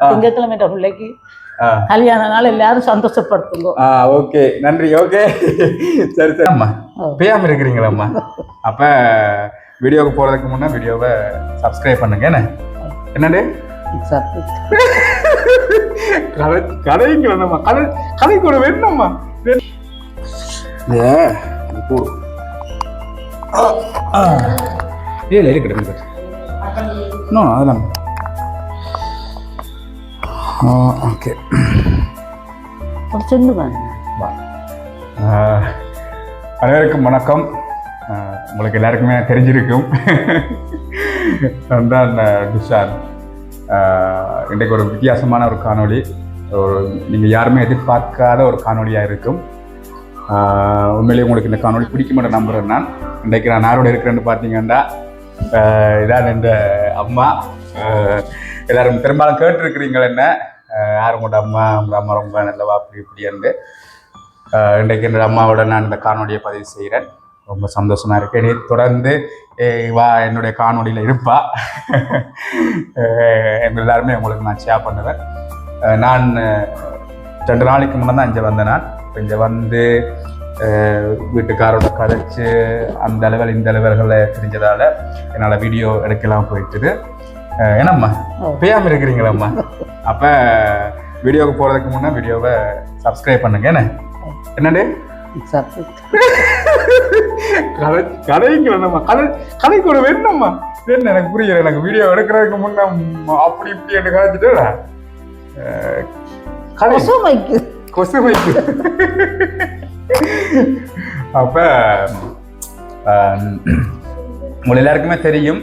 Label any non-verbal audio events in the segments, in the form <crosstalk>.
திங்கட்கிழமை பிள்ளைக்கு ஆ. கல்யாண நாள் எல்லாரும் சந்தோஷப்படுத்துங்க. ஆ ஓகே. நன்றி. ஓகே. சரி சரி. அம்மா. பேயாம இருக்கிறீங்களா அம்மா அப்ப வீடியோக்கு போறதுக்கு முன்னே வீடியோவை சப்ஸ்கிரைப் பண்ணுங்க. என்ன? என்னண்டு. கதை கதைங்களா கதை கதை கூட வேணும்மா ஏழு ஏழு கிடக்கு இன்னும் அதெல்லாம் ஓகே அனைவருக்கும் வணக்கம் உங்களுக்கு எல்லாருக்குமே தெரிஞ்சிருக்கும் நான் ஆஹ், இன்றைக்கு ஒரு வித்தியாசமான ஒரு காணொளி ஒரு நீங்கள் யாருமே எதிர்பார்க்காத ஒரு காணொளியாக இருக்கும் உண்மையிலேயே உங்களுக்கு இந்த காணொளி பிடிக்குமென்று நம்புகிறேன் நான் இன்றைக்கு நான் யாரோட இருக்கிறேன்னு பார்த்தீங்கன்னா இதான் இந்த அம்மா எல்லாரும் பெரும்பாலும் கேட்டிருக்கிறீங்கள் என்ன யாரும் கூட அம்மா உங்கள் அம்மா ரொம்ப நல்லவா அப்படி இப்படின்னு ஆஹ் இன்றைக்கு என்னோட அம்மாவோட நான் இந்த காணொலியை பதிவு செய்கிறேன். ரொம்ப சந்தோஷமாக இருக்கு. நீ தொடர்ந்து ஏய், வா என்னுடைய காணொலியில் இருப்பா. எல்லாருமே உங்களுக்கு நான் ஷேர் பண்ணுவேன். நான் ரெண்டு நாளைக்கு முன்னே தான் இங்கே வந்தேன் நான். இப்போ இங்கே வந்து வீட்டுக்காரோட கதைச்சு அந்த அளவில் இந்த அளவுகளை தெரிஞ்சதால் என்னால் வீடியோ எடுக்கலாம் போயிட்டுது. என்னம்மா. பேயாம இருக்கிறீங்களாம்மா? அப்போ வீடியோவுக்கு போகிறதுக்கு முன்னே வீடியோவை சப்ஸ்கிரைப் பண்ணுங்க என்ன? என்னண்டு சரி. கதை கதைங்களா நம்ம கதை கதை கூட வேணும்மா. என்ன எனக்கு புரியல. எனக்கு வீடியோ எடுக்கிறதுக்கு முன்ன அப்படி இப்படி என்று கதைச்சிட்டு அஹ், கதை. பசுமைக்கு கொசு வைக்கு அப்ப உங்கள் எல்லாருக்குமே தெரியும்.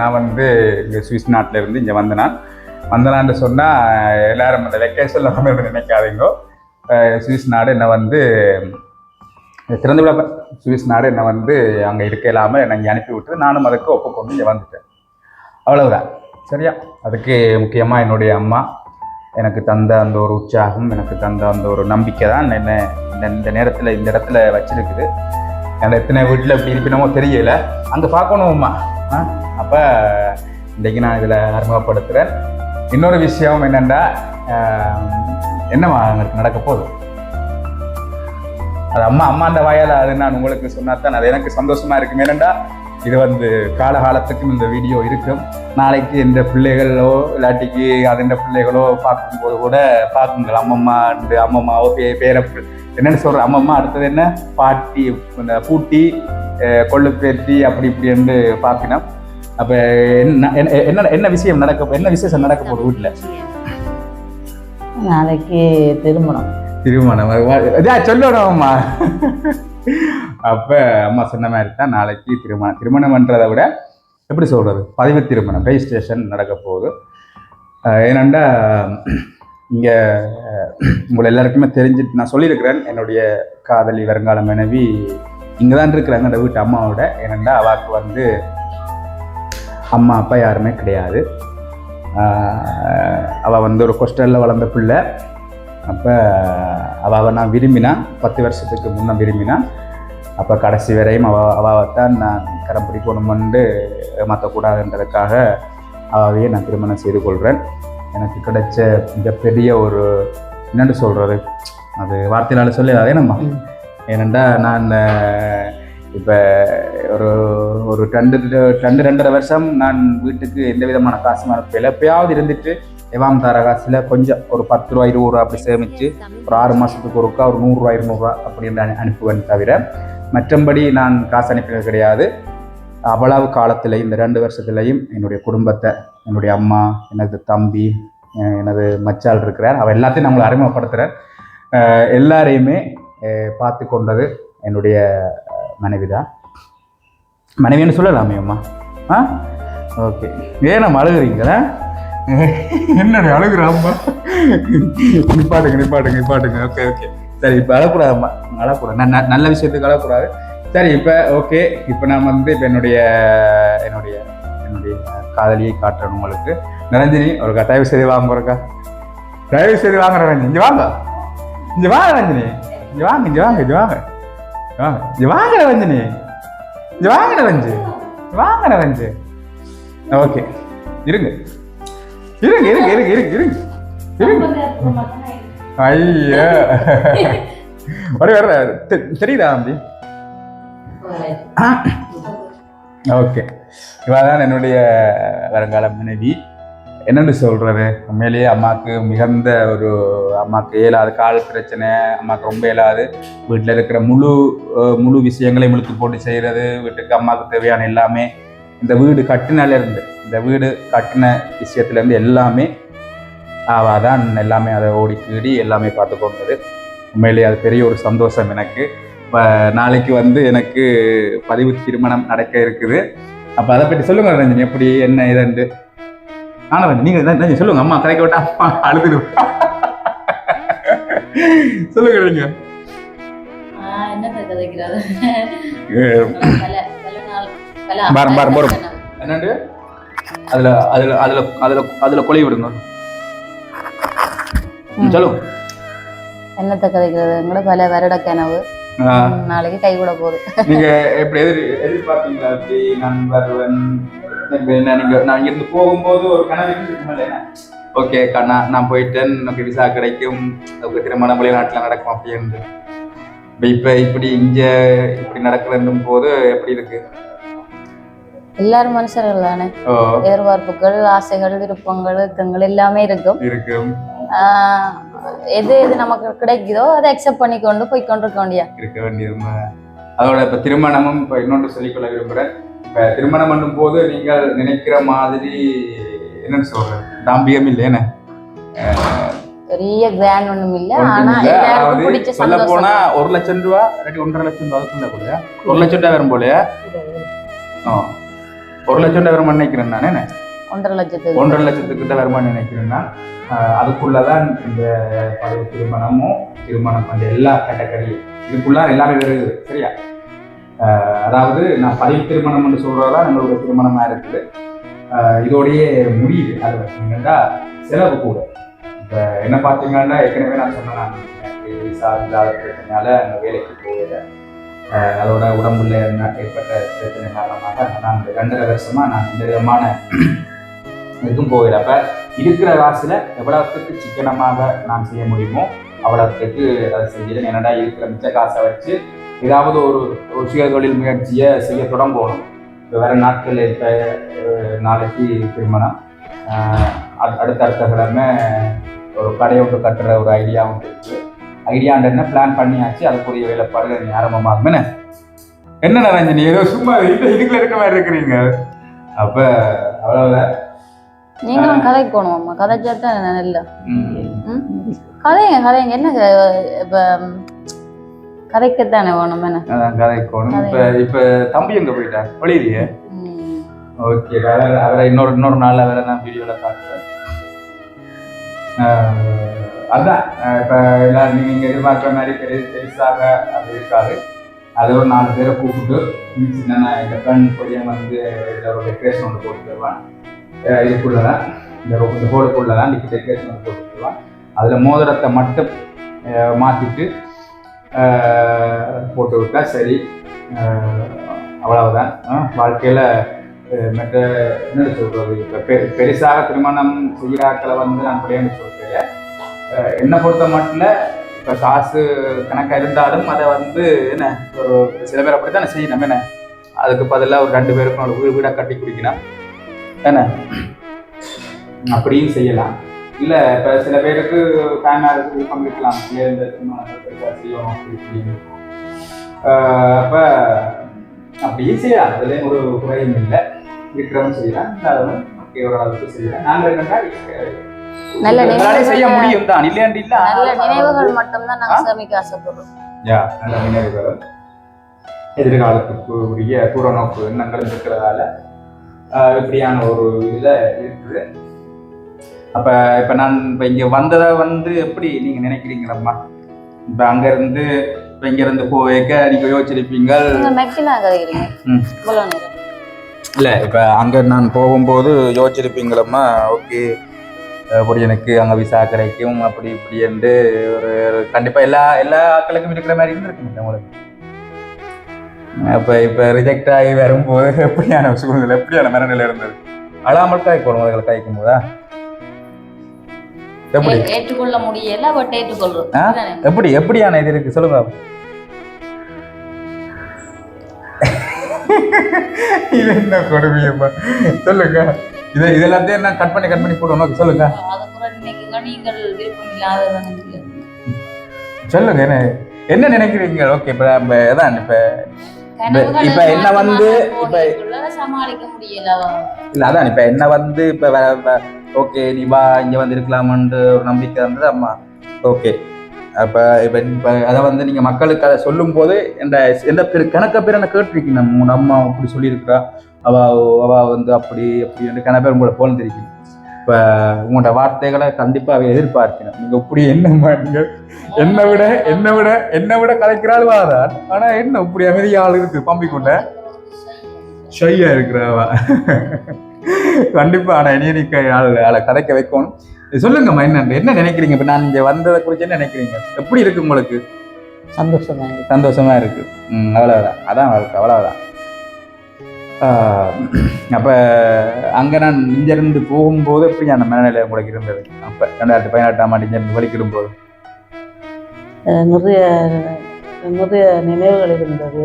நான் வந்து இங்கே சுவிஸ் நாட்டில் இருந்து இங்கே வந்தனான். வந்தனான்னு சொன்னால் எல்லாரும் அந்த வெக்கேஷனில் வந்து நினைக்காதீங்கோ. சுவிஸ் நாடு என்னை வந்து திறந்து விட சுவிஸ் நாடு என்னை வந்து அங்கே இருக்க இல்லாமல் என்னை இங்கே அனுப்பி விட்டு நானும் அதுக்கு ஒப்புக்கொண்டு இங்கே வந்துட்டேன். அவ்வளவுதான். சரியா? அதுக்கு முக்கியமாக என்னுடைய அம்மா எனக்கு தந்த அந்த ஒரு உற்சாகம் எனக்கு தந்த அந்த ஒரு நம்பிக்கை தான் என்ன இந்த இந்த நேரத்தில் இந்த இடத்துல வச்சிருக்குது. எனக்கு எத்தனை வீட்டில் இப்படி இருப்பினமோ தெரியல. அங்கே பார்க்கணும்மா அப்போ இன்றைக்கி நான் இதில் அறிமுகப்படுத்துகிறேன் இன்னொரு விஷயம் என்னென்னா என்னம்மா எனக்கு நடக்க போகுது? அது அம்மா அம்மா அந்த வாயால் அது நான் உங்களுக்கு சொன்னாதான் அது எனக்கு சந்தோஷமா இருக்கும் ஏனெண்டா இது வந்து காலகாலத்துக்கும் இந்த வீடியோ இருக்கும். நாளைக்கு இந்த பிள்ளைகளோ இல்லாட்டிக்கு அதுண்ட பிள்ளைகளோ பார்க்கும்போது கூட பார்க்குங்கள். அம்மம்மா அம்மம்மாவோ பே பேர என்னன்னு சொல்ற அம்மம்மா அடுத்தது என்ன? பாட்டி இந்த பூட்டி அஹ், கொள்ளு பேத்தி அப்படி இப்படி என்று பார்ப்பினோம். அப்போ என்ன என்ன- என்ன என்ன விஷயம் நடக்க என்ன விசேஷம் நடக்க போகுது வீட்டில் நாளைக்கு திருமணம். திருமணம். இதான் சொல்லணும் அம்மா அப்போ அம்மா சொன்ன மாதிரி தான் நாளைக்கு திருமணம் திருமணம்ன்றதை விட எப்படி சொல்கிறது பதிவு திருமணம் ரெஜிஸ்ட்ரேஷன் நடக்க போகுது. ஏனண்டா இங்கே உங்களை எல்லாருக்குமே தெரிஞ்சுட்டு நான் சொல்லியிருக்கிறேன். என்னுடைய காதலி வருங்கால மனைவி இங்கே தான் இருக்கிறாங்க அந்த வீட்டு அம்மாவோட. ஏனண்டா அவாக்கு வந்து அம்மா அப்பா யாருமே கிடையாது. அவள் அவ வந்து ஒரு கொஸ்டலில் வளர்ந்த பிள்ளை. அப்போ அவ நான் விரும்பினா பத்து வருஷத்துக்கு முன்ன விரும்பினா அப்போ கடைசி வரையும் அவ அவாவைத்தான் நான் கரம் பிடிக்கணுமென்று ஏமாற்றக்கூடாதுன்றதுக்காக அவாவையே நான் திருமணம் செய்து கொள்கிறேன் எனக்கு கிடைச்ச மிகப்பெரிய ஒரு என்னென்னு சொல்கிறது அது வார்த்தையினால சொல்லி அதே நம்ம. ஏனெண்டா நான் இப்போ ஒரு ஒரு ரெண்டு ரெண்டு ரெண்டரை வருஷம் நான் வீட்டுக்கு எந்த விதமான காசும் அனுப்பல எப்பயாவது இருந்துட்டு எவாம் தர காசில் கொஞ்சம் ஒரு பத்து ரூபா இருபது ரூபா அப்படி சேமித்து ஒரு ஆறு மாதத்துக்கு ஒருக்கா ஒரு நூறுரூவா இருநூறுவா அப்படி அனுப்புவேன் தவிர மற்றபடி நான் காசு அனுப்பினது கிடையாது. அவ்வளவு காலத்திலையும் இந்த ரெண்டு வருஷத்துலையும் என்னுடைய குடும்பத்தை என்னுடைய அம்மா எனது தம்பி எனது மச்சால் இருக்கிறார். அவள் எல்லாத்தையும் நான் உங்களை அறிமுகப்படுத்துகிறேன் எல்லாரையுமே பார்த்து கொண்டது என்னுடைய மனைவி தான் மனைவின்னு சொல்லலாமே அம்மா. ஆ? ஓகே. ஏன் நம்ம அழுகுறீங்களா என்னடி அழுகுறாம்மா நிப்பாட்டுங்க நிப்பாட்டுங்க நிப்பாட்டுங்க. Okay okay. சரி இப்போ அழக்கூடாதுமா அழக்கூடாது. ந- நல்ல விஷயத்துக்கு அழக்கூடாது. சரி இப்போ ஓகே இப்போ நான் வந்து இப்போ என்னுடைய என்னுடைய என்னுடைய காதலியை காட்டுறேன் உங்களுக்கு. நிரஞ்சினி ஒரு தயவு செய்து வாங்க ஒருக்கா தயவு செய்து வாங்க நிரஞ்சனி. இங்கே வாங்க. இங்கே வாங்க ரஞ்சினி இங்கே வாங்க இங்கே வாங்க இங்கே வாங்க. வாங்க. இங்கே வாங்க ரஞ்சினி இங்கே வாங்க நிரஞ்சு. வாங்க நிரஞ்சு. ஓகே. இருங்க. இருங்க இருங்க இருங்க இருங்க இருங்க. இருங்க. ஐயா வர வர தெ- தெரியுதா தம்பி ஓகே இவதான் என்னுடைய வருங்கால மனைவி என்னன்னு சொல்றது உண்மையிலேயே அம்மாவுக்கு மிகுந்த ஒரு அம்மாவுக்கு இயலாது கால் பிரச்சனை அம்மாவுக்கு ரொம்ப இயலாது வீட்டில் இருக்கிற முழு முழு விஷயங்களையும் இழுத்து போட்டு செய்கிறது வீட்டுக்கு அம்மாவுக்கு தேவையான எல்லாமே இந்த வீடு கட்டினால இருந்து இந்த வீடு கட்டின விஷயத்துலேருந்து எல்லாமே அவள் தான் எல்லாமே அதை ஓடி கீடி எல்லாமே பார்த்து கொண்டது. உண்மையிலேயே அது பெரிய ஒரு சந்தோஷம் எனக்கு. இப்போ நாளைக்கு வந்து எனக்கு பதிவு திருமணம் நடக்க இருக்குது. அப்போ அதை பற்றி சொல்லுங்க ரஞ்சனி. எப்படி என்ன இதுண்டு ஆனால் ரஞ்சனி. நீங்கள் ரஞ்சனி சொல்லுங்க. அம்மா கதைக்க விட்டா அம்மா அழுதுடும் சொல்லுங்க நீங்க என்னத்தை கதைக்கிறது பாரம், பாரம், பாரம். என்னண்டு அதில் அதில் அதில் அதில் அதில் கொலை விடுங்க. சொல்லுங்க என்னத்தை கதைக்கிறது எங்களோட பல வருட கனவு நாளைக்கு கை கூட போகுது நீங்க எப்படி எதிர் எதிர்பார்த்தீங்களா அப்படி நான் வருவன் நீங்க நான் இங்கிருந்து போகும்போது ஒரு கனவு ஓகே கண்ணா நான் போயிட்டேன் எனக்கு விசா கிடைக்கும் நமக்கு திருமணம் வெளிநாட்டில் நடக்கும் அப்படின்னு இப்ப இப்ப இப்படி இங்க இப்படி நடக்கிறதும் போது எப்படி இருக்கு எல்லாரும் மனுஷர்கள் தானே எதிர்பார்ப்புகள் ஆசைகள் விருப்பங்கள் எல்லாமே இருக்கும் இருக்கும் எது எது நமக்கு கிடைக்குதோ அதை அக்செப்ட் பண்ணி கொண்டு போய் கொண்டிருக்க வேண்டிய இருக்க வேண்டியது. அதோட இப்ப திருமணமும் இப்ப இன்னொன்று சொல்லிக்கொள்ள விரும்புறேன். இப்ப திருமணம் பண்ணும் போது நீங்கள் நினைக்கிற மாதிரி என்னன்னு சொல்றேன் தாம்பியம் இல்லையேன்னு பெரிய கிராண்ட் ஒண்ணும் இல்ல. ஆனா இல்ல. எல்லாருக்கும் அதாவது பிடிச்ச சொல்ல போனா ஒரு லட்சம் ரூபா இல்லாட்டி ஒன்றரை லட்சம் ரூபா அதுக்குள்ள போல ஒரு லட்சம் ரூபா வரும் போல. ஒரு லட்சம் ரூபா வருமானு நினைக்கிறேன் நான் என்ன? ஒன்றரை லட்சத்துக்கு. ஒன்றரை லட்சத்துக்கிட்ட வருமானு நினைக்கிறேன் நான். அதுக்குள்ளே அதுக்குள்ளதான் இந்த பழைய திருமணமும் திருமணம் அந்த எல்லா கேட்டகரியும் இதுக்குள்ள எல்லாமே வருது சரியா? அதாவது நான் பதிவு திருமணம்னு சொல்றதா நம்மளோட திருமணமா இருக்குது. இதோடைய முடியுது. அது பார்த்தீங்கன்னா செலவு கூட. இப்போ என்ன பார்த்தீங்கன்னா ஏற்கனவே நான் சொன்னேன் நான் எனக்கு விசா இல்லாத பிரச்சனையால அந்த வேலைக்கு போகல. அதோட உடம்புல என்ன ஏற்பட்ட பிரச்சனை காரணமாக நான் இந்த ரெண்டரை வருஷமா நான் இந்த விதமான எதுவும் போகிறப்ப இருக்கிற காசுல எவ்வளவுக்கு சிக்கனமாக நான் செய்ய முடியுமோ அவ்வளவுக்கு அதை செய்யல என்னடா இருக்கிற மிச்ச காசை வச்சு ஏதாவது ஒரு ஒரு சுய தொழில் முயற்சியை செய்ய தொடங்கணும். இப்போ வேற நாட்கள் இப்போ நாளைக்கு திருமணம். அடு- அடுத்த அடுத்த கிழமை ஒரு கடையோட்டு கட்டுற ஒரு ஐடியா ஒன்று இருக்கு. ஐடியாண்டு என்ன? பிளான் பண்ணியாச்சு. அதுக்குரிய வேலைப்பாடுகள் ஆரம்பமாகும். என்ன? என்ன ரஞ்சனி ஏதோ சும்மா இதுக்குள்ள இருக்க மாதிரி இருக்கிறீங்க. அப்ப அவ்வளவுதான். நீங்களும் கதைக்கு போகணும் அம்மா. கதைச்சா தான் நல்ல. கதைங்க கதைங்க. என்ன இப்ப கதைக்கத்தானே வேணும் என்ன கதைக்கோணும் இப்ப இப்ப தம்பி எங்க போயிட்டார் வெளியிலேயே? ம். ஓகே. அவரை இன்னொரு இன்னொரு நாள் அவரை நான் ஆஹ் அதான். ஆஹ் இப்ப எல்லாரும் நீங்க இங்க எதிர்பார்க்குற மாதிரி பெரிய பெருசாக அது இருக்காது. அது ஒரு நாலு பேரை கூப்பிட்டு சின்ன இந்த பெண் பொடியன் வந்து இதில் ஒரு டெக்கரேஷன் ஒன்று போட்டு தருவான். இதுக்குள்ளே தான் இந்த ரோ- இந்த தான் இன்னைக்கு டெக்கரேஷன் ஒன்று அதில் மோதிரத்தை மட்டும் மாற்றிட்டு போட்டு விட்டா சரி. அவ்வளவுதான். வாழ்க்கையில் மற்ற என்ன சொல்கிறது இப்போ பெ பெருசாக திருமணம் செய்கிறாக்களை வந்து நான் பிள்ளைன்னு சொல்கிறேன் என்னை பொறுத்த மட்டும் இப்போ காசு கணக்காக இருந்தாலும் அதை வந்து என்ன ஒரு சில பேர் அப்படி தான் செய்யணும். என்ன? அதுக்கு பதிலாக ஒரு ரெண்டு பேருக்கும் ஒரு வீடு வீடாக கட்டி குடிக்கணும். என்ன? அப்படியும் செய்யலாம். இல்லை இப்போ சில பேருக்கு ஃபேனாக இருக்கு விருப்பம் இருக்கலாம் இல்லையா இந்த செய்யணும் அப்படி இப்படின்னு அப்போ அப்படியே செய்யலாம். அதுலேயும் ஒரு குறையும் இல்லை. இருக்கிறவன் செய்யலாம். ஓகே ஓரளவுக்கு செய்யலாம். நாங்கள் என்னன்னா நல்ல செய்ய முடியும் தான். இல்லையாண்டு இல்ல நல்ல நினைவுகள் மட்டும்தான் நாங்க சேமிக்க ஆசைப்படுறோம். யா நல்ல நினைவுகள். எதிர்காலத்துக்கு உரிய தூரநோக்கு எண்ணங்களும் இருக்கிறதால இப்படியான ஒரு இதுல இருக்குது. அப்ப இப்ப நான் இப்ப இங்க வந்ததை வந்து எப்படி நீங்க நினைக்கிறீங்களம்மா? இப்ப அங்க இருந்து இப்ப இங்க இருந்து போவேக்க நீங்க யோசிச்சிருப்பீங்க இல்ல இப்ப அங்க நான் போகும்போது யோசிச்சிருப்பீங்களம்மா ஓகே. அப்படி எனக்கு அங்க விசா கிடைக்கும் அப்படி இப்படி என்று ஒரு ஒரு- கண்டிப்பா எல்லா எல்லா ஆட்களுக்கும் இருக்கிற மாதிரி இருந்திருக்கும் உங்களுக்கு. அப்ப இப்ப ரிஜெக்ட் ஆகி வரும்போது எப்படியான சூழ்நிலை எப்படியான மனநிலை இருந்தது? அழாமல் காய்க்கணும் அதுகளை காய்க்கும் போதா எப்படி ஏற்றுக்கொள்ள முடியல பட் ஏற்றுக்கொள்றோம்? எப்படி எப்படியான இது இருக்கு? சொல்லுங்க இது என்ன கொடுமையப்பா? சொல்லுங்க. இது இது எல்லாத்தையும் நான் கட் பண்ணி கட் பண்ணி போடுவோம்? சொல்லுங்க. சொல்லுங்க என்ன என்ன நினைக்கிறீங்க? ஓகே இப்ப நம்ம அதான் இப்ப இப்ப என்ன வந்து இப்ப சமாளிக்க முடியலவா இல்ல அதான் இப்ப என்ன வந்து இப்ப ஓகே நீ வா இங்க வந்து இருக்கலாமன்ற ஒரு நம்பிக்கை இருந்தது அம்மா. ஓகே அப்ப இப்ப இப்ப அதை வந்து நீங்க மக்களுக்கு அதை சொல்லும் போது இந்த எந்த பேர் கணக்க பேர் என்ன கேட்டிருக்கீங்க? நம்ம அம்மா அப்படி சொல்லியிருக்கிறா அவ அவ வந்து அப்படி அப்படி என்று கண பேர் உங்களை போல தெரியும் இப்ப உங்களோட வார்த்தைகளை கண்டிப்பா அவ எதிர்பார்க்கணும். நீங்க இப்படி என்ன மாட்டீங்க என்னை விட என்னை விட என்னை விட கலைக்கிறாள் வாரான் ஆனா என்ன இப்படி அமைதியா ஆள் இருக்கு பம்பிக்கொண்ட ஷையா இருக்கிறவா? கண்டிப்பா ஆனா இனி நீ ஆளை கதைக்க வைக்கணும். இது சொல்லுங்கம்மா என்ன என்ன நினைக்கிறீங்க? இப்ப நான் இங்க வந்ததை குறித்து என்ன நினைக்கிறீங்க? எப்படி இருக்கு உங்களுக்கு? சந்தோஷமா சந்தோஷமா இருக்கு. ம் அவ்வளவுதான். அதான் வாழ்க்கை அவ்வளவுதான். ஆஹ், அப்ப அங்க நான் இங்கிருந்து போகும்போது எப்படி அந்த மனநிலை உங்களுக்கு இருந்தது? அப்ப ரெண்டாயிரத்தி பதினெட்டாம் ஆண்டு இங்கிருந்து வலிக்கிடும் போது நிறைய நிறைய நினைவுகள் இருந்தது.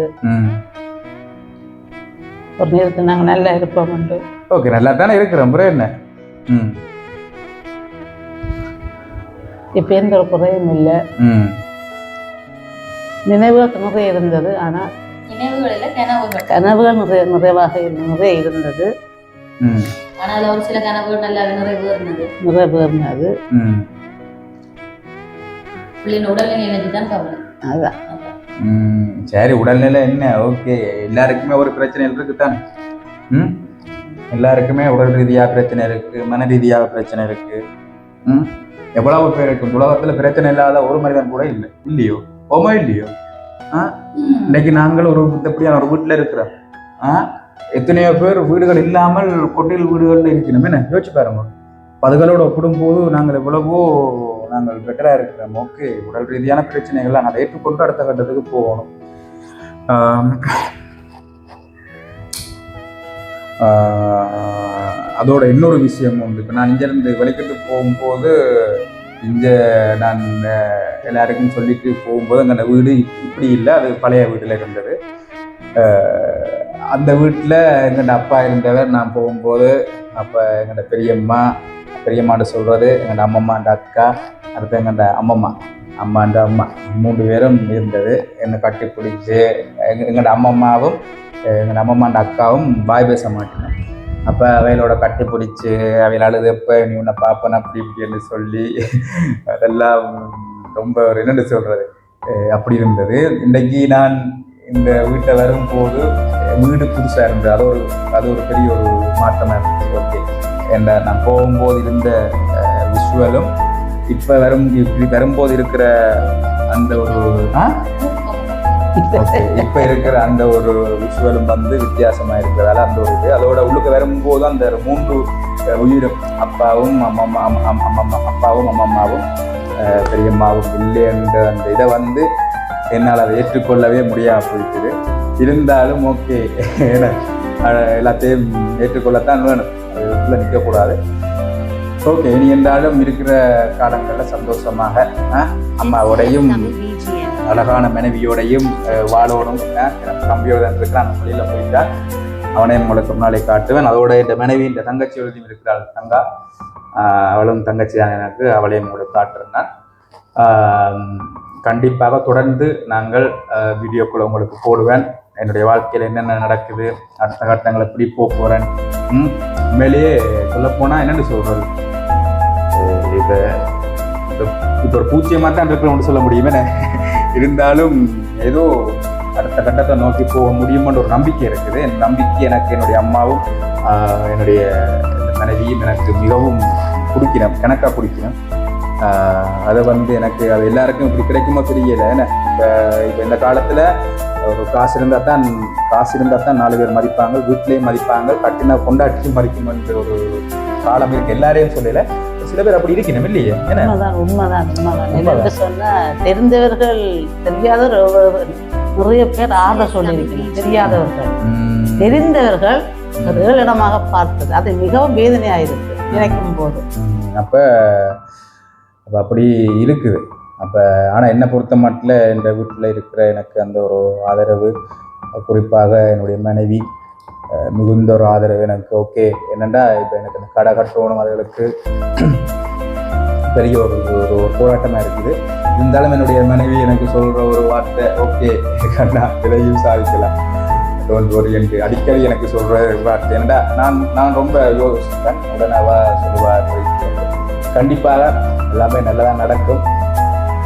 ஒரு நேரத்தில் நாங்கள் நல்லா இருப்போம் ஓகே நல்லா தானே இருக்கிறோம். அப்புறம் என்ன? ம். இப்போ எந்த ஒரு குறையும் இல்லை. நினைவுகள் நிறைய இருந்தது. ஆனால் கனவுகள். கனவுகள் நிறைய நிறைவாக நிறைய இருந்தது. ம். ஆனால் ஒரு சில கனவுகள் நல்லா நிறைவேறினது நிறைவேறினது ம். பிள்ளைங்க உடல்நிலை நினைச்சு தான் கவலை. அதுதான். ம், சரி உடல்நிலை என்ன? ஓகே. எல்லாருக்குமே ஒரு பிரச்சனைகள் இருக்குதானே? ம்? எல்லாருக்குமே உடல் ரீதியாக பிரச்சனை இருக்கு மன ரீதியாக பிரச்சனை இருக்கு. ம்? எவ்வளவு பேர் இருக்கு உலகத்துல பிரச்சனை இல்லாத ஒரு மனிதன் கூட இல்லை. இல்லையோ? ஓமோ இல்லையோ? ஆ? இன்னைக்கு நாங்கள் ஒரு இப்படியான ஒரு வீட்டில் இருக்கிறோம் ஆ? எத்தனையோ பேர் வீடுகள் இல்லாமல் கொட்டில் வீடுகளில் இருக்கணும் என்ன? யோசிச்சு பாருங்க. அதுகளோட ஒப்பிடும்போது நாங்கள் எவ்வளவோ நாங்கள் பெட்டராக இருக்கிறோம். ஓகே உடல் ரீதியான பிரச்சனைகளை நாங்கள் ஏற்றுக்கொண்டு அடுத்த கட்டத்துக்கு போகணும். அதோட இன்னொரு விஷயம் உண்டு. இப்போ நான் இங்கேருந்து வெளிக்கிட்டு போகும்போது இங்கே நான் எல்லாருக்கும் சொல்லிட்டு போகும்போது அங்கே வீடு இப்படி இல்லை அது பழைய வீட்டில் இருந்தது. அந்த வீட்டில் எங்கள்ட அப்பா இருந்தவர். நான் போகும்போது அப்போ எங்கள்ட பெரியம்மா பெரியம்மாண்ட சொல்கிறது எங்கள்ட அம்மம்மாண்ட அக்கா அடுத்து எங்கள்ட அம்மம்மா அம்மாண்ட அம்மா. மூன்று பேரும் இருந்தது. என்னை கட்டி பிடிச்சி எங்கள் எங்கள்ட அம்மம்மாவும் எங்கள் அம்மம்மாண்ட அக்காவும் பாய் பேச மாட்டேன் அப்போ அவைகளோட கட்டி பிடிச்சி அவையில் அழுது எப்போ நீ உன்னை பார்ப்பேன் அப்படி இப்படின்னு சொல்லி <laughs> அதெல்லாம் ரொம்ப ஒரு என்னென்னு சொல்கிறது அப்படி இருந்தது. இன்றைக்கு நான் இந்த வீட்டை வரும்போது வீடு புதுசாக இருந்தது. அது ஒரு அது ஒரு பெரிய ஒரு மாற்றமாக இருந்துச்சு. ஓகே. என்ற நான் போகும்போது இருந்த விஷுவலும் இப்போ வரும் இப்படி வரும்போது இருக்கிற அந்த ஒரு ஆ? இப்போ இருக்கிற அந்த ஒரு விஷுவலும் வந்து வித்தியாசமாக இருக்கிறதால அந்த ஒரு இது. அதோட உள்ளுக்கு வரும்போது அந்த மூன்று உயிரும் அப்பாவும் அம்மம்மா அம்மம்மா அப்பாவும் அம்மம்மாவும் பெரியம்மாவும் இல்லை என்ற அந்த இதை வந்து என்னால் அதை ஏற்றுக்கொள்ளவே முடியாமல் போயிட்டுது. இருந்தாலும் ஓகே. ஏன்னா எல்லாத்தையும் ஏற்றுக்கொள்ளத்தான் வேணும். அது நிற்கக்கூடாது. ஓகே. இனி என்றாலும் இருக்கிற காலங்களில் சந்தோஷமாக அம்மாவோடையும் அழகான மனைவியோடையும் வாழோடும் தம்பியோட இருக்கிறான் அந்த வழியில் போயிட்டார். அவனையும் உங்களுக்கு முன்னாலே காட்டுவேன். அதோட இந்த மனைவி இந்த தங்கச்சி எழுதியும் இருக்கிறாள் தங்கா. அவளும் தங்கச்சி தான் எனக்கு. அவளையும் உங்களுக்கு காட்டுறேன் கண்டிப்பாக தொடர்ந்து நாங்கள் வீடியோக்குள்ள உங்களுக்கு போடுவேன். என்னுடைய வாழ்க்கையில் என்னென்ன நடக்குது அடுத்த கட்டங்களை எப்படி போக போகிறேன் உண்மையிலேயே சொல்லப்போனால் என்னென்னு சொல்கிறது இப்போ இப்போ ஒரு பூச்சியமாக தான் இருக்கிறோம்னு சொல்ல முடியுமே. இருந்தாலும் ஏதோ அடுத்த கட்டத்தை நோக்கி போக முடியுமென்ற ஒரு நம்பிக்கை இருக்குது. என் நம்பிக்கை எனக்கு என்னுடைய அம்மாவும் என்னுடைய மனைவியும் எனக்கு மிகவும் பிடிக்கணும் கணக்காக பிடிக்கணும் அதை வந்து எனக்கு அது எல்லாருக்கும் இப்படி கிடைக்குமோ தெரியல. ஏன்னா இப்போ இப்போ இந்த காலத்தில் ஒரு காசு இருந்தால் தான் காசு இருந்தால் தான் நாலு பேர் மதிப்பாங்க வீட்லேயும் மதிப்பாங்க கட்டினா கொண்டாட்டியும் மதிக்குமென்ற ஒரு காலம் இருக்குது எல்லாரையும் சொல்லலை. சில பேர் அப்படி இருக்கணும் இல்லையே உண்மைதான் உண்மைதான் உண்மைதான். சொன்னால் தெரிந்தவர்கள் தெரியாதவர் நிறைய பேர் ஆர்டர் சொல்லியிருக்கணும் தெரியாதவர்கள். தெரிந்தவர்கள் ஒரு ஏளிடமாக பார்த்தது. அது மிகவும் வேதனையாயிருக்கு நினைக்கும் போது. அப்ப அப்போ அப்படி இருக்குது. அப்போ ஆனால் என்னை பொறுத்த மட்டும் இந்த வீட்டில் இருக்கிற எனக்கு அந்த ஒரு ஆதரவு குறிப்பாக என்னுடைய மனைவி மிகுந்த ஒரு ஆதரவு எனக்கு. ஓகே. என்னென்னா இப்போ எனக்கு இந்த கடை கட்டணும் அதுகளுக்கு <clears throat> பெரிய ஒரு ஒரு போராட்டமாக இருக்குது. இருந்தாலும் என்னுடைய மனைவி எனக்கு சொல்கிற ஒரு வார்த்தை ஓகே கண்ணா விலையும் சாதிக்கலாம். டோன்ட் worry என்று அடிக்கடி எனக்கு சொல்கிற வார்த்தை. என்னடா நான் நான் ரொம்ப யோசிப்பேன். உடனே அவ கண்டிப்பாக எல்லாமே நல்லதாக நடக்கும்.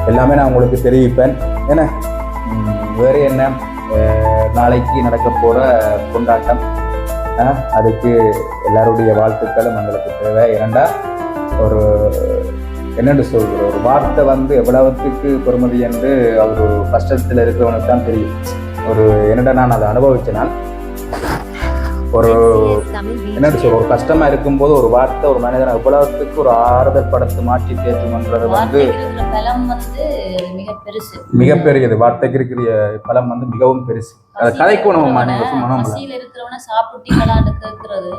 எல்லாமே நான் உங்களுக்கு தெரிவிப்பேன். என்ன? வேறு என்ன? நாளைக்கு நடக்க போகிற கொண்டாட்டம் அதுக்கு எல்லாருடைய வாழ்த்துக்களும் எங்களுக்கு தேவை. இரண்டா ஒரு என்னென்று சொல்கிற ஒரு வார்த்தை வந்து எவ்வளவுத்துக்கு பொறுமதி என்று அவர் கஷ்டத்தில் இருக்கிறவனுக்கு தான் தெரியும். ஒரு என்னடா நான் அதை அனுபவிச்ச ஒரு என்னன்னு சொல்ற ஒரு கஷ்டமா இருக்கும்போது ஒரு வார்த்தை ஒரு மனிதனை எவ்வளவுத்துக்கு ஒரு ஆறுதல் படுத்து மாற்றி தேற்றுமன்றது வந்து மிக பெருசு. மிகப்பெரியது. வார்த்தைக்கு இருக்கிற பலம் வந்து மிகவும் பெருசு. அதை. பசியில இருக்கிறவன சாப்பிட்டீங்களான்னு கேட்கறது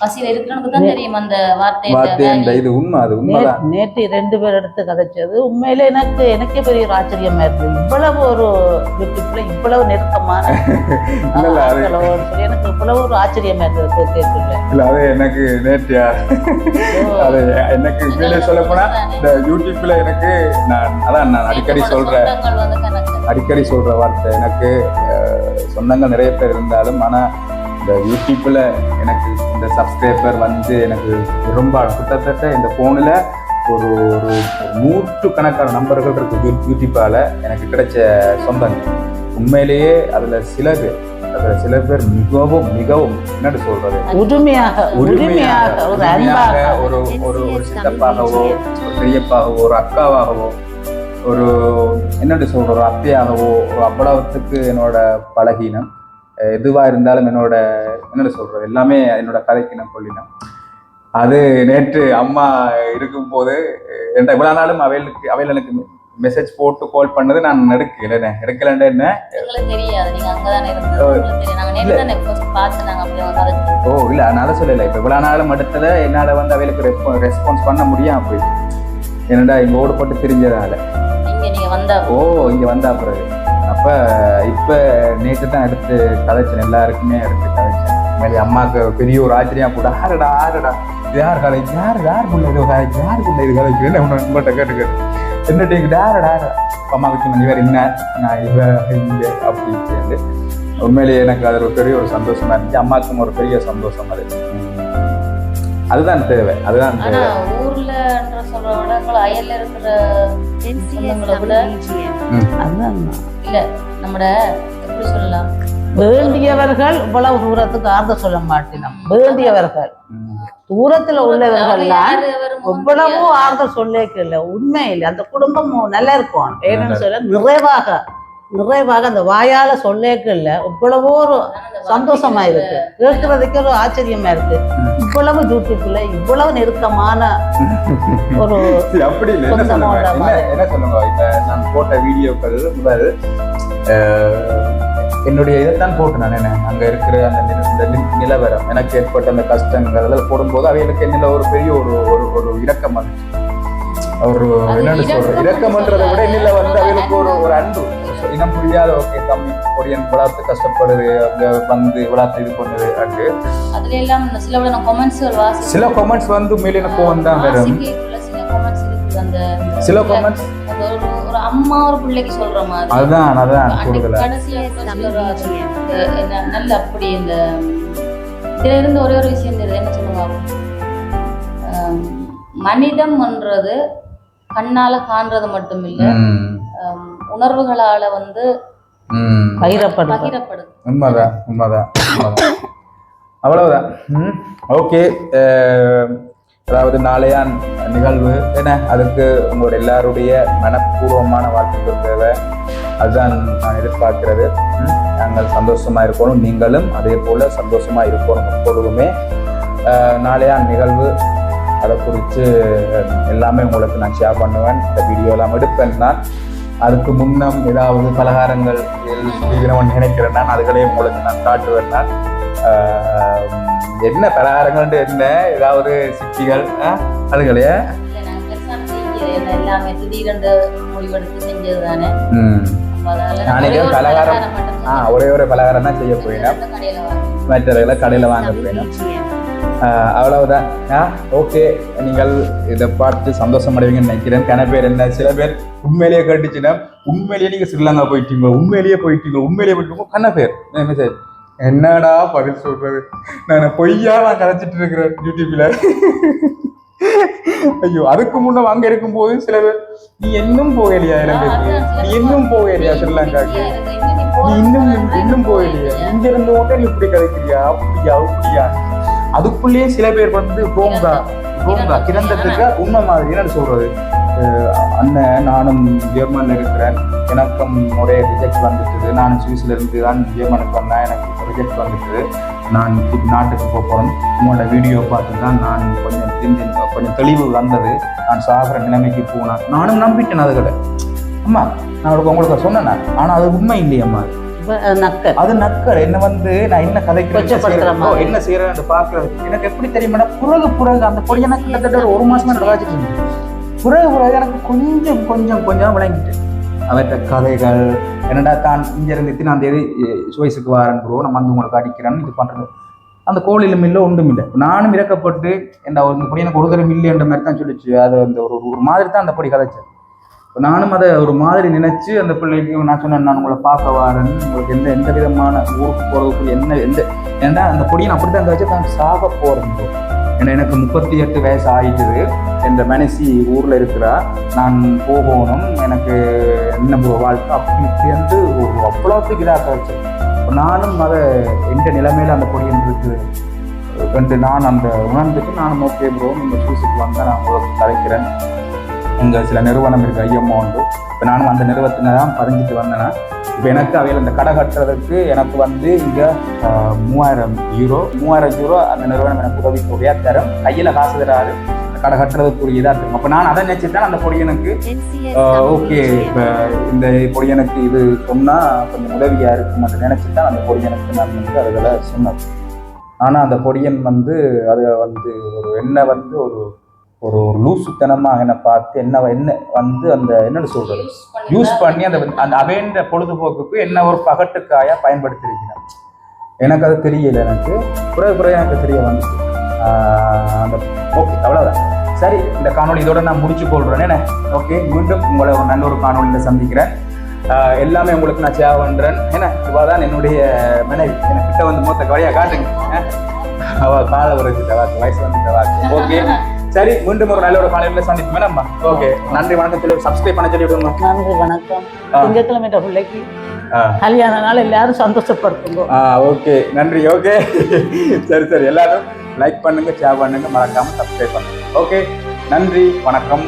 பசியில இருக்கிறவனுக்கு தான் தெரியும் அந்த வார்த்தை வார்த்தை இந்த இது உண்மை அது உண்மைதான். நேற்று ரெண்டு பேர் எடுத்து கதைச்சது. உண்மையில எனக்கு எனக்கே பெரிய ஒரு ஆச்சரியமா இருந்தது இவ்வளவு ஒரு யூடியூப்ல இவ்வளவு நெருக்கமான <laughs> இல்ல இல்ல அது ஆட்களோடு சொல்லி எனக்கு இவ்வளவு ஒரு ஆச்சரியமா இருந்தது கேட்கல இல்ல அது எனக்கு நேற்று அது எனக்கு உண்மையிலே சொல்ல போனா இந்த யூடியூப்ல எனக்கு நான் அதான் நான் அடிக்கடி சொல்றேன். அடிக்கடி சொல்ற வார்த்தை எனக்கு சொந்தங்கள் நிறைய பேர் இருந்தாலும் ஆனா இந்த யூடியூப்ல எனக்கு இந்த சப்ஸ்கிரைபர் வந்து எனக்கு ரொம்ப கிட்டத்தட்ட இந்த போனில் ஒரு ஒரு நூற்று கணக்கான நம்பர்கள் இருக்கு யூ- யூடியூப்பால எனக்கு கிடைச்ச சொந்தங்கள். உண்மையிலேயே அதுல சில பேர் அதுல சில பேர் மிகவும் மிகவும் என்னன்னு சொல்றது? உரிமையாக உரிமையாக ஒரு ஒரு ஒரு ஒரு சித்தப்பாகவோ ஒரு பெரியப்பாகவோ ஒரு அக்காவாகவோ ஒரு என்னட்டு சொல்ற ஒரு அத்தையாகவோ ஒரு அவ்வளவுத்துக்கு என்னோட பழகினம் அஹ் எதுவா இருந்தாலும் என்னோட என்னட்டு சொல்றது எல்லாமே என்னோட கதைக்கு நான் கொள்ளினேன். அது நேற்று அம்மா இருக்கும்போது என்கிட்ட இவ்வளவு நாளும் அவைகளுக்கு அவையில் எனக்கு மெசேஜ் போட்டு கால் பண்ணது நான் எடுக்கல எடுக்கலன்னு என்ன? அப்படி ஓ இல்லை. அதனால சொல்லலை. இப்போ இவ்வளோ நாள் மட்டத்தில் என்னால் வந்து அவைகளுக்கு ரெஸ்பா ரெஸ்பான்ஸ் பண்ண முடியாம போயிடுச்சு. என்னடா இங்கே ஓடுபட்டு தெரிஞ்சதால ஓ இங்கே வந்தா பிறகு. அப்போ இப்போ நேற்று தான் எடுத்து கதைச்சேன் எல்லாருக்குமே எடுத்து கதைச்சேன் மேலே அம்மாவுக்கு பெரிய ஒரு ஆச்சரியம் கூட ஆறுடா ஆறுடா யார் கதை யார் யார் புள்ள இது கதை யார் புள்ள இது கதைக்கிறேன்னு உன்னை உங்கள்கிட்ட கேட்டு கேட்டு என்ன டேக்கு டேரடா அம்மாவுக்கு சொன்ன இவர் என்ன? நான் இவ இங்கே அப்படி சேர்ந்து உண்மையிலேயே எனக்கு அது ஒரு பெரிய ஒரு சந்தோஷமா இருந்துச்சு. அம்மாவுக்கும் ஒரு பெரிய சந்தோஷம் அது அதுதான் தேவை அதுதான் தேவை. ஊர்லன்ற சொல்ற விட அயல்ல இருக்கிற விட அதுதான். இல்ல நம்மட எப்படி சொல்லலாம்? வேண்டியவர்கள் இவ்வளவு தூரத்துக்கு ஆறுதல் சொல்ல மாட்டினோம். வேண்டியவர்கள். தூரத்துல உள்ளவர்கள் எவ்வளவோ ஆறுதல் சொல்லிக்கல உண்மையில் அந்த குடும்பம் நல்லா இருக்கும். ஏன்னு சொல்ல நிறைவாக நிறைவாக அந்த வாயால சொல்லேக்கல இவ்வளவோ ஒரு சந்தோஷமா இருக்கு கேட்கறதுக்கு ஒரு ஆச்சரியமா இருக்கு இவ்வளவு யூடியூப்ல இவ்வளவு நெருக்கமான ஒரு அப்படி இல்லை. என்ன சொல்லுங்க? என்ன. என்ன சொல்லுங்க? இப்ப நான் போட்ட வீடியோக்கள் முதல் என்னுடைய இதைத்தான் போட்டு நான் என்ன? அங்க இருக்கிற அந்த இந்த நிலவரம் எனக்கு ஏற்பட்ட அந்த கஷ்டங்கள் அதெல்லாம் போடும்போது அவைகளுக்கு என்னில ஒரு பெரிய ஒரு ஒரு ஒரு இரக்கம் வந்துச்சு. ஒரு என்னன்னு சொல்ற இரக்கம் இரக்கம்ன்றதை விட என்னில வந்து அவைகளுக்கு ஒரு ஒரு அன்பு. இனம் புரியாத ஓகே தம்பி கொடியன் இவ்வளவு கஷ்டப்படுது அங்க வந்து இவ்வளவு இது பண்ணுது அண்டு அதுல எல்லாம் சில விட கொமெண்ட்ஸ்கள் சில கமெண்ட்ஸ் வந்து உண்மையில எனக்கு தான் வரும். சில கமெண்ட்ஸ் அந்த ஒரு ஒரு அம்மா ஒரு பிள்ளைக்கு சொல்ற மாதிரி. அதுதான் அதான் என்ன நல்ல அப்படி இந்த இதுல இருந்து ஒரே ஒரு விஷயம் தெரியுது. என்ன சொல்லுவாங்க அஹ் மனிதம்ன்றது கண்ணால காண்றது மட்டும் இல்ல உணர்வுகளால வந்து. பகிரப்படுது. உண்மைதான் உண்மைதான். அவ்வளவுதான். ஓகே. அதாவது நாளையான் நிகழ்வு. என்ன? அதுக்கு உங்களோட எல்லாருடைய மனப்பூர்வமான வாழ்த்துக்கள் தேவை. அதுதான் நான் எதிர்பார்க்கிறது. நாங்கள் சந்தோஷமா இருக்கணும். நீங்களும் அதே போல சந்தோஷமா இருக்கணும் எப்பொழுதுமே. நாளையான் நிகழ்வு அதை குறித்து எல்லாமே உங்களுக்கு நான் ஷேர் பண்ணுவேன். இந்த வீடியோ எல்லாம் எடுப்பேன் நான். அதுக்கு முன்னம் ஏதாவது பலகாரங்கள் சொல்லிக்கணும்னு நினைக்கிறேன் நான். அதுகளையும் உங்களுக்கு நான் காட்டுவேன் நான். என்ன பலகாரங்கள்ட்டு என்ன? ஏதாவது சிட்டிகள் அதுகளையே தானே. நாளைக்கு ஒரு பலகாரம் ஆ ஒரே ஒரு பலகாரம் தான் செய்ய போயினா ரெண்டு கடையில வாங்கி மற்றவர்களை கடையில் வாங்க போயினோம் அவ்வளவுதான். ஆ ஓகே. நீங்கள் இதை பார்த்து சந்தோஷம் அடைவீங்கன்னு நினைக்கிறேன். கன பேர் என்ன? சில பேர் உண்மையிலேயே கேட்டுச்சுன்னா உண்மையிலேயே நீங்க ஸ்ரீலங்கா போயிட்டீங்க உண்மையிலேயே போயிட்டீங்க உண்மையிலேயே போயிட்டீங்க கன பேர். மெசேஜ் என்னடா பதில் சொல்றது? நான் பொய்யா நான் கதைச்சிட்டு இருக்கிறேன் யூடியூப்ல. ஐயோ அதுக்கு முன்ன அங்க இருக்கும்போது சில பேர் நீ இன்னும் போகலையா இலங்கைக்கு? நீ இன்னும் போகலையா ஸ்ரீலங்காக்கு? நீ இன்னும் இன்னும் போயிலையா இங்க இருந்து மட்டும் நீ இப்படி கதைக்கிறியா? அப்படியா? அப்படியா? அதுக்குள்ளேயே சில பேர் வந்து போங்கா போங்கா கிரந்தத்துக்கு உண்மை மாதிரி என்ன சொல்றது? அண்ணன் நானும் ஜெர்மன்ல இருக்கிறேன். எனக்கும் ஒரே ரிஜெக்ட் வந்துட்டுது. நான் சுவிஸ்ல இருந்து தான் ஜெர்மனுக்கு வந்தேன். எனக்கு ரிஜெக்ட் வந்துட்டுது. நான் நாட்டுக்கு போக போறேன் உங்களோட வீடியோ பார்த்து தான் நான் கொஞ்சம் தெரிஞ்சு கொஞ்சம் தெளிவு வந்தது. நான் சாகிற நிலைமைக்கு போனேன். நானும் நம்பிட்டேன் அதுகளை. அம்மா நான் உங்களுக்கு சொன்னேன்? ஆனா அது உண்மை இல்லையம்மா. நக்கல் அது நக்கல் என்ன வந்து நான் என்ன கதைக்கிறேன் என்ன செய்யறேன் பாக்குறது எனக்கு எப்படி தெரியுமா புறகு புறகு அந்த பொடி எனக்கு கிட்டத்தட்ட ஒரு மாசமா இருந்தது புறகு புறகு எனக்கு கொஞ்சம் கொஞ்சம் கொஞ்சம் விளங்கிட்டு. அவற்ற கதைகள் என்னடா தான் இங்க இருந்து இத்தனாம் தேதி சுவைஸுக்கு வாரன் ப்ரோ நம்ம வந்து உங்களுக்கு அடிக்கிறேன்னு இது பண்றது. அந்த கோழிலும் இல்லை ஒன்றும் இல்லை. நானும் இறக்கப்பட்டு என்ன ஒரு பொடி எனக்கு ஒரு தரம் இல்லைன்ற மாதிரி தான் சொல்லிச்சு. அது அந்த ஒரு ஒரு மாதிரி தான் அந்த பொடி கதைச்சேன் இப்ப நானும் அதை ஒரு மாதிரி நினைச்சு அந்த பிள்ளைக்கு நான் சொன்னேன் நான் உங்களை பார்க்க வரேன். உங்களுக்கு எந்த எந்த விதமான ஊருக்கு போகிறதுக்கு என்ன எந்த ஏன்னா அந்த பொடியை அப்படி தான் வச்சு நான் சாக போகிறேன் ஏன்னா எனக்கு முப்பத்தி எட்டு வயசு ஆயிட்டுது. என்ற மனசி ஊரில் இருக்கிறா நான் போகணும். எனக்கு என்ன வாழ்க்கை? அப்படி ஒரு அவ்வளோத்துக்கு இதாக வச்சு நானும் அதை எந்த நிலைமையில் அந்த பொடி இருக்குது? கண்டு நான் அந்த உணர்ந்துட்டு நானும் ஓகே ப்ரோ நீங்கள் சூஸுக்கு வந்தால் நான் உங்களுக்கு கலைக்கிறேன் இங்கே சில நிறுவனம் இருக்குது ஐஎம்ஓ உண்டு. இப்போ நானும் அந்த நிறுவனத்தில் தான் பதிஞ்சிட்டு வந்தேன்னா இப்போ எனக்கு அவையில் இந்த கடை கட்டுறதுக்கு எனக்கு வந்து இங்கே மூவாயிரம் யூரோ மூவாயிரம் யூரோ அந்த நிறுவனம் எனக்கு உதவி தொகையாக தரும். கையில் காசு தராது. கடை கட்டுறதுக்குரிய இதாக இருக்கும். அப்போ நான் அதை நினச்சி தான் அந்த பொடியனுக்கு ஓகே. இப்போ இந்த பொடியனுக்கு இது சொன்னால் கொஞ்சம் உதவியாக இருக்கும் அதை நினச்சி தான் அந்த பொடியனுக்கு நான் வந்து அதில் சொன்னேன். ஆனால் அந்த பொடியன் வந்து அதை வந்து ஒரு என்ன வந்து ஒரு ஒரு ஒரு லூசுத்தனமாக என்னை பார்த்து என்ன என்ன வந்து அந்த என்னன்னு சொல்றது? யூஸ் பண்ணி அந்த அந்த அவேண்ட பொழுதுபோக்குக்கு என்ன ஒரு பகட்டுக்காயா பயன்படுத்தியிருக்கிறேன் எனக்கு அது தெரியல எனக்கு. குறை குறை எனக்கு தெரிய வந்துச்சு. அந்த ஓகே அவ்வளோதான் சரி இந்த காணொளி இதோட நான் முடிச்சு என்ன? ஓகே மீண்டும் உங்களை ஒரு நல்ல ஒரு காணொளியில் சந்திக்கிறேன். எல்லாமே உங்களுக்கு நான் சேவ் பண்றேன். என்ன? இவாதான் என்னுடைய மனைவி. எனக்கு கிட்ட வந்து மூத்த வழியா காட்டுங்க. ஆஹ் அவ காலை உரைச்சிட்ட வாக்கு வயசு வந்துட்ட வாக்கு ஓகே. சரி மீண்டும் ஒரு நல்ல ஒரு காலையில சந்திப்போம் நம்ம ஓகே நன்றி வணக்கம் சொல்லி சப்ஸ்கிரைப் பண்ண சொல்லி விடுங்க நன்றி வணக்கம். திங்கட்கிழமை பிள்ளைக்கு. கல்யாண நாள் எல்லாரும் சந்தோஷப்படுத்துங்க. ஓகே நன்றி ஓகே சரி சரி. எல்லாரும் லைக் பண்ணுங்க ஷேர் பண்ணுங்க. மறக்காம சப்ஸ்கிரைப் பண்ணுங்க. ஓகே நன்றி வணக்கம்.